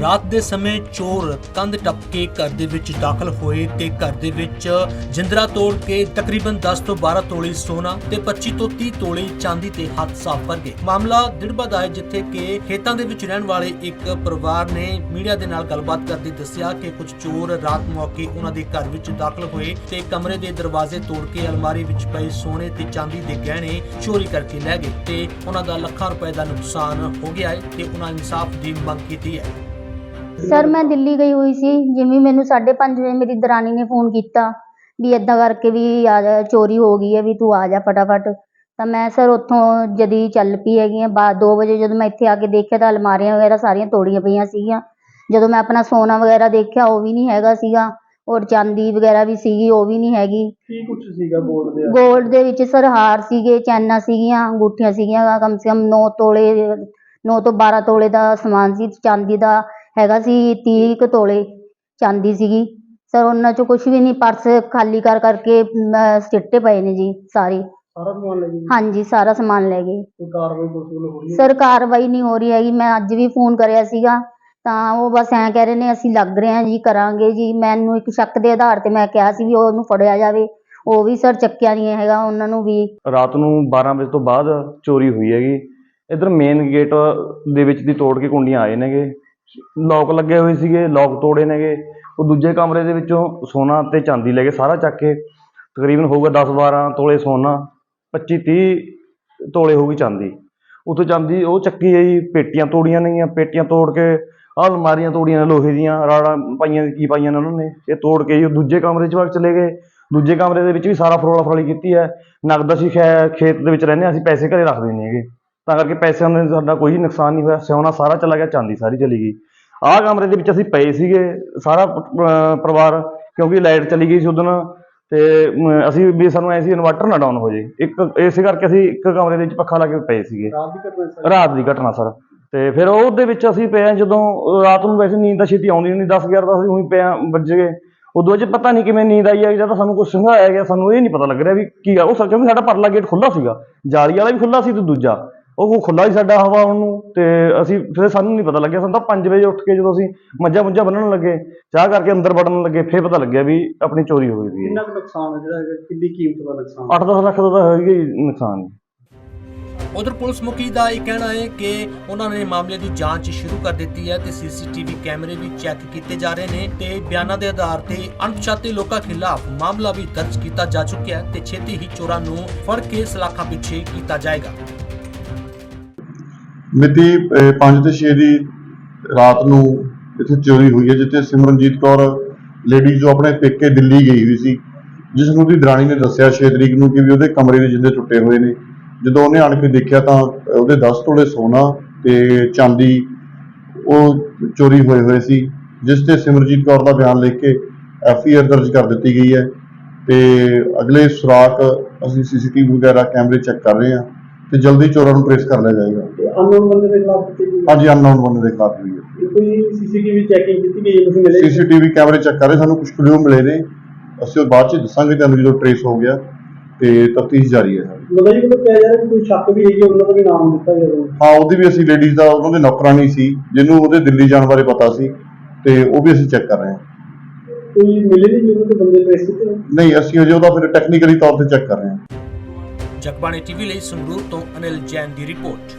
ਰਾਤ ਦੇ ਸਮੇਂ ਚੋਰ ਕੰਧ ਟੱਪ ਕੇ ਘਰ ਦੇ ਵਿੱਚ ਦਾਖਲ ਹੋਏ ਤੇ ਘਰ ਦੇ ਵਿੱਚ ਜਿੰਦਰਾ ਤੋੜ ਕੇ ਤਕਰੀਬਨ 10 ਤੋਂ 12 ਤੋਲੇ ਸੋਨਾ ਤੇ 25 ਤੋਂ 30 ਤੋਲੇ ਚਾਂਦੀ ਤੇ ਹੱਥ ਸਾਫ਼ ਕਰ ਗਏ। ਮਾਮਲਾ ਦਿੜਬਾ ਦਾ ਹੈ, ਜਿੱਥੇ ਕਿ ਖੇਤਾਂ ਦੇ ਵਿੱਚ ਰਹਿਣ ਵਾਲੇ ਇੱਕ ਪਰਿਵਾਰ ਨੇ ਮੀਡੀਆ ਦੇ ਨਾਲ ਗੱਲਬਾਤ ਕਰਦੇ ਦੱਸਿਆ ਕਿ ਕੁਝ ਚੋਰ ਰਾਤ ਮੌਕੇ ਉਹਨਾਂ ਦੇ ਘਰ ਵਿੱਚ ਦਾਖਲ ਹੋਏ ਤੇ ਕਮਰੇ ਦੇ ਦਰਵਾਜ਼ੇ ਤੋੜ ਕੇ ਅਲਮਾਰੀ ਵਿੱਚ ਪਏ ਸੋਨੇ ਤੇ ਚਾਂਦੀ ਦੇ ਗਹਿਣੇ ਚੋਰੀ ਕਰਕੇ ਲੈ ਗਏ ਤੇ ਉਹਨਾਂ ਦਾ ਲੱਖਾਂ ਰੁਪਏ ਦਾ ਨੁਕਸਾਨ ਹੋ ਗਿਆ ਹੈ ਤੇ ਉਹਨਾਂ ਇਨਸਾਫ ਦੀ ਮੰਗ ਕੀਤੀ ਹੈ। ਸਰ ਮੈਂ ਦਿੱਲੀ ਗਈ ਹੋਈ ਸੀ ਜਿਵੇਂ ਮੈਨੂੰ 5:30 ਵਜੇ ਮੇਰੀ ਦਰਾਣੀ ਨੇ ਫੋਨ ਕੀਤਾ ਵੀ ਏਦਾਂ ਕਰਕੇ ਵੀ ਆ ਜਾ ਚੋਰੀ ਹੋ ਗਈ ਹੈ ਵੀ ਤੂੰ ਆ ਜਾ ਫਟਾਫਟ। ਤਾਂ ਮੈਂ ਸਰ ਉੱਥੋਂ ਜਦੀ ਚੱਲ ਪਈ ਹੈਗੀ ਹਾਂ ਬਾਅਦ 2 ਵਜੇ ਜਦੋਂ ਮੈਂ ਇੱਥੇ ਆ ਕੇ ਦੇਖਿਆ ਤਾਂ ਅਲਮਾਰੀਆਂ ਵਗੈਰਾ ਸਾਰੀਆਂ ਤੋੜੀਆਂ ਪਈਆਂ ਸੀਗੀਆਂ। ਜਦੋਂ ਮੈਂ ਆਪਣਾ ਸੋਨਾ ਵਗੈਰਾ ਦੇਖਿਆ ਉਹ ਵੀ ਨਹੀਂ ਹੈਗਾ ਸੀਗਾ। ਔਰ ਚਾਂਦੀ ਵਗੈਰਾ ਵੀ ਸੀਗੀ ਉਹ ਵੀ ਨਹੀਂ ਹੈਗੀ। ਕੀ ਕੁਛ ਸੀਗਾ ਗੋਲਡ ਦੇ ਗੋਲਡ ਦੇ ਵਿੱਚ ਸਰ ਹਾਰ ਸੀਗੇ ਚੈਨਾਂ ਸੀਗੀਆਂ ਅੰਗੂਠੀਆਂ ਸੀਗੀਆਂ ਕਮ ਸੇ ਕਮ 9 ਤੋਲੇ 9 ਤੋਂ 12 ਤੋਲੇ ਦਾ ਸਮਾਨ ਸੀ ਚਾਂਦੀ ਦਾ। ਹੈਗਾ ਸੀ 30 ਕੁ ਤੋਲੇ ਚਾਂਦੀ ਸੀਗੀ। ਸਰ ਉਹਨਾਂ ਚੋਂ ਕੁਝ ਵੀ ਨਹੀਂ ਪਰਸ ਖਾਲੀ ਕਰ ਕਰਕੇ ਸਿੱਟੇ ਪਏ ਨੇ ਜੀ ਸਾਰੇ। ਸਾਰਾ ਸਮਾਨ ਲੈ ਗਏ? ਹਾਂਜੀ ਸਾਰਾ ਸਮਾਨ ਲੈ ਗਏ। ਕੋਈ ਕਾਰਵਾਈ ਪੁਲਿਸ ਵੱਲੋਂ ਹੋ ਰਹੀ ਹੈ? ਸਰ ਕਾਰਵਾਈ ਨਹੀਂ ਹੋ ਰਹੀ ਹੈਗੀ। ਮੈਂ ਅੱਜ ਵੀ ਫੋਨ ਕਰਿਆ ਸੀਗਾ। ਤਾਂ ਉਹ ਬਸ ਐਂ ਕਹਿ ਰਹੇ ਨੇ ਅਸੀਂ ਲੱਗ ਰਹੇ ਹਾਂ ਜੀ ਕਰਾਂਗੇ ਜੀ। ਮੈਨੂੰ ਇੱਕ ਸ਼ੱਕ ਦੇ ਆਧਾਰ ਤੇ ਮੈਂ ਕਿਹਾ ਸੀ ਵੀ ਉਹਨੂੰ ਫੜਿਆ ਜਾਵੇ। ਉਹ ਵੀ ਸਰ ਚੱਕਿਆ ਨਹੀਂ ਹੈਗਾ ਉਹਨਾਂ ਨੂੰ ਵੀ। ਰਾਤ ਨੂੰ 12 ਵਜੇ ਤੋਂ ਬਾਅਦ ਚੋਰੀ ਹੋਈ ਹੈਗੀ। ਇਧਰ ਮੇਨ ਗੇਟ ਦੇ ਵਿੱਚ ਦੀ ਤੋੜ ਕੇ ਕੁੰਡੀਆਂ ਆਏ ਨੇਗੇ। ਲੋਕ ਲੱਗੇ ਹੋਏ ਸੀਗੇ ਲੋਕ ਤੋੜੇ ਨੇਗੇ। ਉਹ ਦੂਜੇ ਕਮਰੇ ਦੇ ਵਿੱਚੋਂ ਸੋਨਾ ਤੇ ਚਾਂਦੀ ਲੈ ਗਏ ਸਾਰਾ ਚੱਕ ਕੇ ਤਕਰੀਬਨ ਹੋਊਗਾ 10 12 ਤੋਲੇ ਸੋਨਾ 25 30 ਤੋਲੇ ਹੋਊਗੀ ਚਾਂਦੀ। ਉੱਥੋਂ ਚਾਂਦੀ ਉਹ ਚੱਕੀ ਹੈ ਜੀ ਪੇਟੀਆਂ ਤੋੜੀਆਂ ਨੇਗੀਆਂ, ਪੇਟੀਆਂ ਤੋੜ ਕੇ ਆਹ ਅਲਮਾਰੀਆਂ ਤੋੜੀਆਂ ਨੇ ਲੋਹੇ ਦੀਆਂ, ਰਾੜਾਂ ਪਾਈਆਂ ਕੀ ਪਾਈਆਂ ਨੇ ਉਹਨਾਂ ਨੇ। ਇਹ ਤੋੜ ਕੇ ਜੀ ਉਹ ਦੂਜੇ ਕਮਰੇ 'ਚ ਵਗ ਚਲੇ ਗਏ। ਦੂਜੇ ਕਮਰੇ ਦੇ ਵਿੱਚ ਵੀ ਸਾਰਾ ਫਰੋਲਾ ਫਰਾਲੀ ਕੀਤੀ ਹੈ। ਨਗਦ ਅਸੀਂ ਖੈ- ਖੇਤ ਦੇ ਵਿੱਚ ਰਹਿੰਦੇ ਹਾਂ, ਅਸੀਂ ਪੈਸੇ ਘਰੇ ਰੱਖਦੇ ਨਹੀਂ ਹੈਗੇ। ਤਾਂ ਕਰਕੇ ਪੈਸਿਆਂ ਦਾ ਸਾਡਾ ਕੋਈ ਨੁਕਸਾਨ ਨਹੀਂ ਹੋਇਆ ਸੋਨਾ ਸਾਰਾ ਚਲਾ ਗਿਆ ਚਾਂਦੀ ਸਾਰੀ ਚਲੀ ਗਈ। ਆਹ ਕਮਰੇ ਦੇ ਵਿੱਚ ਅਸੀਂ ਪਏ ਸੀਗੇ ਸਾਰਾ ਪਰਿਵਾਰ ਕਿਉਂਕਿ ਲਾਈਟ ਚਲੀ ਗਈ ਸੀ ਉਦੋਂ ਤੇ ਅਸੀਂ ਵੀ ਸਾਨੂੰ ਐ ਸੀ ਇਨਵਰਟਰ ਨਾ ਡਾਊਨ ਹੋ ਜੇ। ਇੱਕ ਇਸੇ ਕਰਕੇ ਅਸੀਂ ਇੱਕ ਕਮਰੇ ਦੇ ਵਿੱਚ ਪੱਖਾ ਲਾ ਕੇ ਪਏ ਸੀਗੇ। ਰਾਤ ਦੀ ਘਟਨਾ ਸਰ? ਦੀ ਤੇ ਫਿਰ ਉਹਦੇ ਵਿੱਚ ਅਸੀਂ ਪਏ ਜਦੋਂ ਰਾਤ ਨੂੰ ਵੈਸੇ ਨੀਂਦ ਤਾਂ ਛੇਤੀ ਆਉਂਦੀ ਨਹੀਂ 10 11 ਤਾਂ ਅਸੀਂ ਉਹੀ ਪਏ ਹਾਂ ਵੱਜ ਗਏ। ਉਦੋਂ ਬਾਅਦ 'ਚ ਪਤਾ ਨਹੀਂ ਕਿਵੇਂ ਨੀਂਦ ਆਈ ਹੈ ਜਾਂ ਤਾਂ ਸਾਨੂੰ ਕੁਝ ਸੰਘਾਇਆ ਗਿਆ ਸਾਨੂੰ ਇਹ ਨਹੀਂ ਪਤਾ ਲੱਗ ਰਿਹਾ ਵੀ ਕੀ ਆ। ਉਹ ਸਰ ਕਿਉਂਕਿ ਸਾਡਾ ਪਰਲਾ ਗੇਟ ਖੁੱਲਾ ਸੀਗਾ ਜਾਲੀ ਵਾਲਾ ਵੀ ਖੁੱਲਾ ਸੀ ਤੇ ਦੂਜਾ। ਉਹ ਖੁੱਲਾ ਸੀ ਸਾਡਾ ਹਵਾ ਆਉਣ ਨੂੰ ਤੇ ਅਸੀਂ ਫਿਰ ਸਾਨੂੰ ਨਹੀਂ ਪਤਾ ਲੱਗਿਆ ਸਾਨੂੰ ਤਾਂ 5 ਵਜੇ ਉੱਠ ਕੇ ਜਦੋਂ ਅਸੀਂ ਮੱਝਾਂ ਮੁੱਝਾਂ ਬੰਨਣ ਲੱਗੇ ਚਾਹ ਕਰਕੇ ਅੰਦਰ ਵੜਨ ਲੱਗੇ ਫਿਰ ਪਤਾ ਲੱਗਿਆ ਵੀ ਆਪਣੀ ਚੋਰੀ ਹੋ ਗਈ ਹੈ ਕਿੰਨਾ ਕੁ ਨੁਕਸਾਨ ਹੈ ਜਿਹੜਾ ਹੈਗਾ ਕਿੰਨੀ ਕੀਮਤ ਦਾ ਨੁਕਸਾਨ? 8-10 ਲੱਖ ਦਾ ਤਾਂ ਹੈਗਾ ਹੀ ਨੁਕਸਾਨ ਉਧਰ ਪੁਲਿਸ ਮੁਖੀ ਦਾ ਇਹ ਕਹਿਣਾ ਹੈ ਕਿ ਉਹਨਾਂ ਨੇ ਮਾਮਲੇ ਦੀ ਜਾਂਚ ਸ਼ੁਰੂ ਕਰ ਦਿੱਤੀ ਹੈ ਤੇ ਸੀਸੀਟੀਵੀ ਕੈਮਰੇ ਵੀ ਚੈੱਕ ਕੀਤੇ ਜਾ ਰਹੇ ਨੇ ਤੇ ਬਿਆਨਾਂ ਦੇ ਆਧਾਰ ਤੇ ਅਣਪਛਾਤੇ ਲੋਕਾਂ ਖਿਲਾਫ ਮਾਮਲਾ ਵੀ ਦਰਜ ਕੀਤਾ ਜਾ ਚੁੱਕਿਆ ਹੈ ਤੇ ਛੇਤੀ ਹੀ ਚੋਰਾਂ ਨੂੰ ਫੜ ਕੇ ਸਲਾਖਾਂ ਪਿੱਛੇ ਕੀਤਾ ਜਾਏਗਾ। ਮਿਤੀ 5 ਤੇ 6 ਦੀ ਰਾਤ ਨੂੰ ਇੱਥੇ ਚੋਰੀ ਹੋਈ ਹੈ, ਜਿੱਥੇ ਸਿਮਰਨਜੀਤ ਕੌਰ ਲੇਡੀ ਜੋ ਆਪਣੇ ਪੇਕੇ ਦਿੱਲੀ ਗਈ ਹੋਈ ਸੀ, ਜਿਸ ਨੂੰ ਉਹਦੀ ਦਰਾਣੀ ਨੇ ਦੱਸਿਆ 6 ਤਰੀਕ ਨੂੰ ਕਿ ਵੀ ਉਹਦੇ ਕਮਰੇ ਦੇ ਜਿੰਦੇ ਟੁੱਟੇ ਹੋਏ ਨੇ। ਜਦੋਂ ਉਹਨੇ ਆਣ ਕੇ ਦੇਖਿਆ ਤਾਂ ਉਹਦੇ 10 ਤੋਲੇ ਸੋਨਾ ਤੇ ਚਾਂਦੀ ਉਹ ਚੋਰੀ ਹੋਏ ਹੋਏ ਸੀ, ਜਿਸ ਤੇ ਸਿਮਰਜੀਤ ਕੌਰ ਦਾ ਬਿਆਨ ਲਿਖ ਕੇ ਐਫ ਆਈ ਆਰ ਦਰਜ ਕਰ ਦਿੱਤੀ ਗਈ ਹੈ। ਤੇ ਅਗਲੇ ਸੁਰਾਖ ਅਸੀਂ ਸੀਸੀਟੀਵੀ ਵਗੈਰਾ ਕੈਮਰੇ ਚੈੱਕ ਕਰ ਰਹੇ ਹਾਂ। ਤੇ ਜਲਦੀ ਚੋਰਾਂ ਨੂੰ ਟ੍ਰੇਸ ਕਰ ਲਿਆ ਜਾਏਗਾ। ਅਨਨੋਨ ਬੰਦੇ ਦੇ ਖਿਲਾਫ ਕੀਤੀ ਗਈ। ਅੱਜ ਅਨਨੋਨ ਬੰਦੇ ਦੇ ਖਿਲਾਫ ਹੋਈ ਹੈ ਹੈ। ਕੋਈ ਸੀਸੀਟੀਵੀ ਚੈਕਿੰਗ ਕੀਤੀ ਗਈ ਹੈ ਤੁਸੀਂ ਮਿਲੇ ਸੀਸੀਟੀਵੀ ਕੈਮਰੇ ਚੈੱਕ ਕਰ ਰਹੇ ਸਾਨੂੰ ਕੁਝ ਕਲੂ ਮਿਲੇ ਨੇ। ਅਸੀਂ ਉਹ ਬਾਅਦ ਚ ਦੱਸਾਂਗੇ ਤੁਹਾਨੂੰ ਜਦੋਂ ਟ੍ਰੇਸ ਹੋ ਗਿਆ ਤੇ ਤਫਤੀਸ਼ ਜਾਰੀ ਹੈ। ਸਾਡੀ। ਮਤਲਬ ਜੀ ਮੈਨੂੰ ਕਿਹਾ ਜਾ ਰਿਹਾ ਕਿ ਕੋਈ ਸ਼ੱਕ ਵੀ ਹੈਗੀ ਉਹਨਾਂ ਦਾ ਵੀ ਨਾਮ ਦਿੱਤਾ ਗਿਆ ਹਾਂ ਉਹਦੀ ਵੀ ਅਸੀਂ ਲੇਡੀਜ਼ ਦਾ ਉਹਨਾਂ ਦੇ ਨੌਕਰਾਨੀ ਸੀ ਜਿਹਨੂੰ ਉਹਦੇ ਦਿੱਲੀ ਜਾਣ ਬਾਰੇ ਪਤਾ ਸੀ ਤੇ ਉਹ ਵੀ ਅਸੀਂ ਚੈੱਕ ਕਰ ਰਹੇ ਹਾਂ। ਕੋਈ ਮਿਲੇ ਨਹੀਂ ਜਿਹਨੂੰ ਕੋਈ ਬੰਦੇ ਟ੍ਰੇਸ ਕੀਤੇ ਨੇ? ਨਹੀਂ ਅਸੀਂ ਅਜੇ ਉਹਦਾ ਫਿਰ ਟੈਕਨੀਕਲੀ ਤੌਰ ਤੇ ਚੈੱਕ ਕਰ ਰਹੇ ਹਾਂ। ਜਗਬਾਣੀ ਟੀਵੀ ਲਈ ਸੰਗਰੂਰ ਤੋਂ ਅਨਿਲ ਜੈਨ ਦੀ ਰਿਪੋਰਟ।